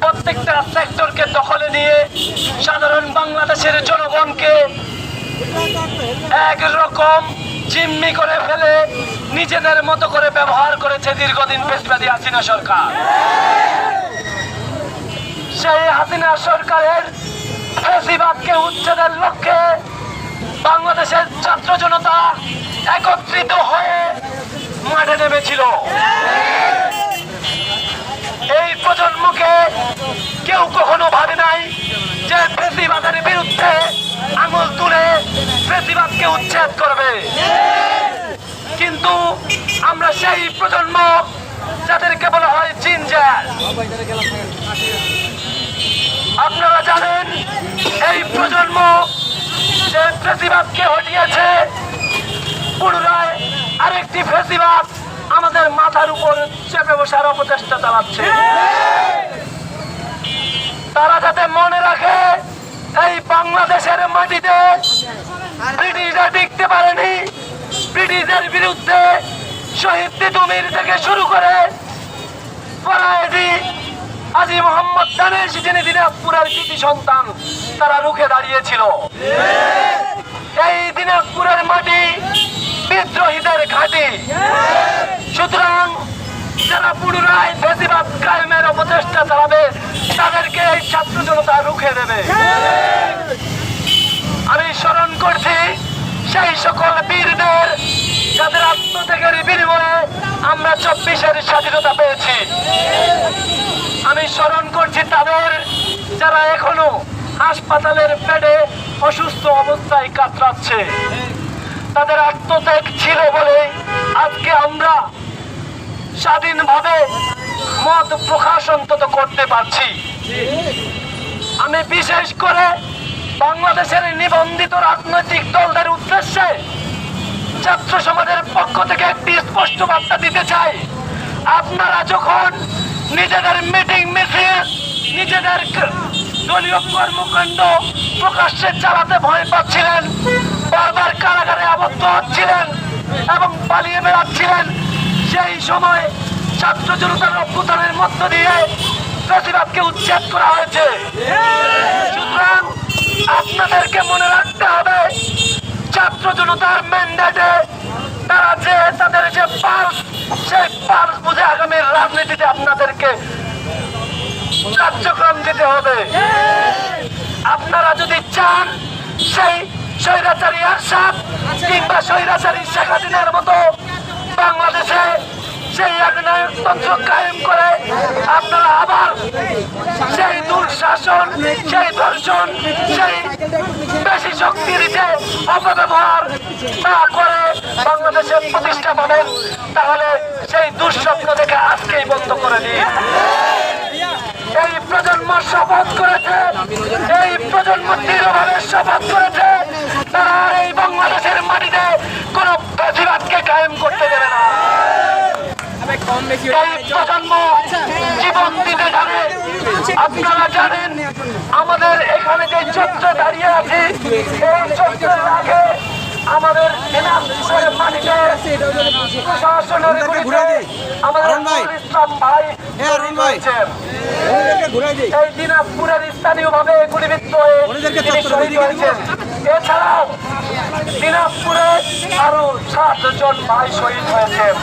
প্রত্যেকটা সেক্টরকে দখলে নিয়ে সাধারণ বাংলাদেশের জনগণকে একরকম জিম্মি করে ফেলে নিজেদের মতো করে ব্যবহার করেছে দীর্ঘদিন পেশবাদী হাসিনা সরকার। সেই হাসিনা সরকারের ফেসিবাদকে উচ্ছেদের লক্ষ্যে বাংলাদেশের ছাত্র জনতা একত্রিত হয়ে মাঠে নেমেছিল। ফেসিবাদকে উচ্ছেদ করবে। কিন্তু আমরা সেই প্রজন্ম যাদেরকে বলা হয় জিনজার। আপনারা জানেন, এই প্রজন্ম যে ফেসিবাদকে হটিয়েছে, পুনরায় আরেকটি ফেসিবাদ আমাদের মাথার উপর চেপে বসার অপচেষ্টা চালাচ্ছে। তারা যাতে মনে রাখে, এই বাংলাদেশের মাটিতে ব্রিটিশদের বিরুদ্ধে শহীদ থেকে শুরু করে সুতরাং যারা পুনরায় অপচেষ্টা চালাবে, তাদেরকে এই ছাত্র জনতা রুখে দেবে। আমি স্মরণ করছি, সেই সকল বীরদের যাদের আত্মত্যাগের বিনিময়ে আমরা চব্বিশের স্বাধীনতা পেয়েছি। আমি স্মরণ করছি তাদের যারা এখনও হাসপাতালের বেডে অসুস্থ অবস্থায় কাতরাচ্ছে। তাদের আত্মত্যাগ ছিল বলে আজকে আমরা স্বাধীনভাবে মত প্রকাশ অন্তত করতে পারছি। আমি বিশেষ করে বাংলাদেশের নিবন্ধিত রাজনৈতিক দলদের উদ্দেশ্যে ছাত্র পক্ষ থেকে একটি স্পষ্ট বার্তা দিতে চাই, আপনারা যখন নিজেদের মিটিং মিছিল নিজেদের দলীয় কর্মকাণ্ড প্রকাশ্যে চালাতে ভয় পাচ্ছিলেন, বারবার কারাগারে আবদ্ধ হচ্ছিলেন এবং পালিয়ে বেড়াচ্ছিলেন, সেই সময় ছাত্র জনতার অভ্যুত্থানের মধ্য দিয়ে প্রতিবাদকে উচ্ছেদ করা হয়েছে। সুতরাং আপনাদেরকে মনে রাখতে হবে, ছাত্র জনতার রাজনীতিতে আপনাদেরকে কার্যক্রম দিতে হবে, আপনারা যদি চান সেই স্বৈরাচারী আরশাদ কিংবা স্বৈরাচারী শেখ হাসিনার মতো বাংলাদেশে সেই একনায়কতন্ত্র কায়েম করে, আপনারা আবার সেই দুঃশাসন, সেই ধর্ষণ, সেই বেশি শক্তির যে অপব্যবহার না করে বাংলাদেশে প্রতিষ্ঠা পাবেন তাহলে সেই দুঃস্বপ্ন দেখে আজকেই বন্ধ করে দিন। এই প্রজন্ম শপথ করেছে, এই প্রজন্ম দৃঢ়ভাবে শপথ করেছে, তারা এই বাংলাদেশের মাটিতে করতে না। এই প্রজন্ম জীবন আপনারা জানেন, আমাদের এখানে যে চত্র দাঁড়িয়ে আছে এই দিনাজপুরের স্থানীয় ভাবে গুলিবিদ্ধ এছাড়াও দিনাজপুরে আরও জন ভাই শহীদ হয়েছেন।